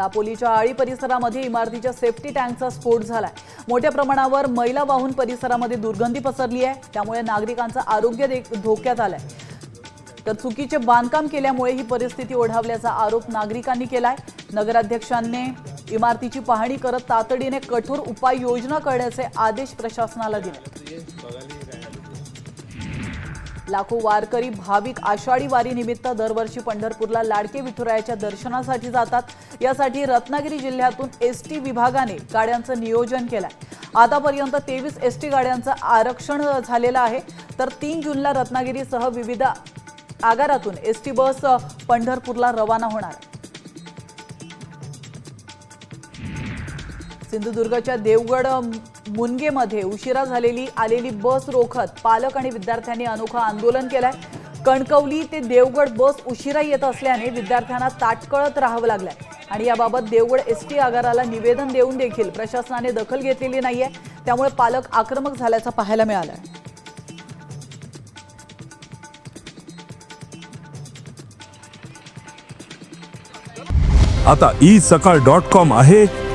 दापोलीच्या आळी परिसरामध्ये इमारतीच्या सेफ्टी टँकचा स्फोट झालाय. मोठ्या प्रमाणावर मैला वाहून परिसरामध्ये दुर्गंधी पसरली आहे. त्यामुळे नागरिकांचं आरोग्य धोक्यात आलंय. तर चुकीचे बांधकाम केल्यामुळे ही परिस्थिती ओढावल्याचा आरोप नागरिकांनी केलाय. नगराध्यक्षांनी इमारतीची पाहणी करत तातडीने कठोर उपाययोजना करण्याचे आदेश प्रशासनाला दिले. लाखो वारकरी भाविक आषाढी वारी निमित्त दरवर्षी पंढरपूरला लाडके विठुरायाच्या दर्शनासाठी जातात. यासाठी रत्नागिरी जिल्ह्यातून एस टी विभागाने गाड्यांचं नियोजन केलंय. आतापर्यंत तेवीस एस टी गाड्यांचं आरक्षण झालेलं आहे. तर तीन जूनला रत्नागिरीसह विविध आगारातून एस टी बस पंढरपूरला रवाना होणार सिंधुदुर्गच्या देवगड मुनगेमध्ये उशिरा झालेली आलेली बस रोखत पालक आणि विद्यार्थ्यांनी अनोखं आंदोलन केलंय. कणकवली ते देवगड बस उशिरा येत असल्याने विद्यार्थ्यांना ताटकळत राहावं लागलंय. आणि याबाबत देवगड एस टी आगाराला निवेदन देऊन देखील प्रशासनाने दखल घेतलेली नाहीये. त्यामुळे पालक आक्रमक झाल्याचं पाहायला मिळालंय. आता ई सकाळ डॉट कॉम आहे.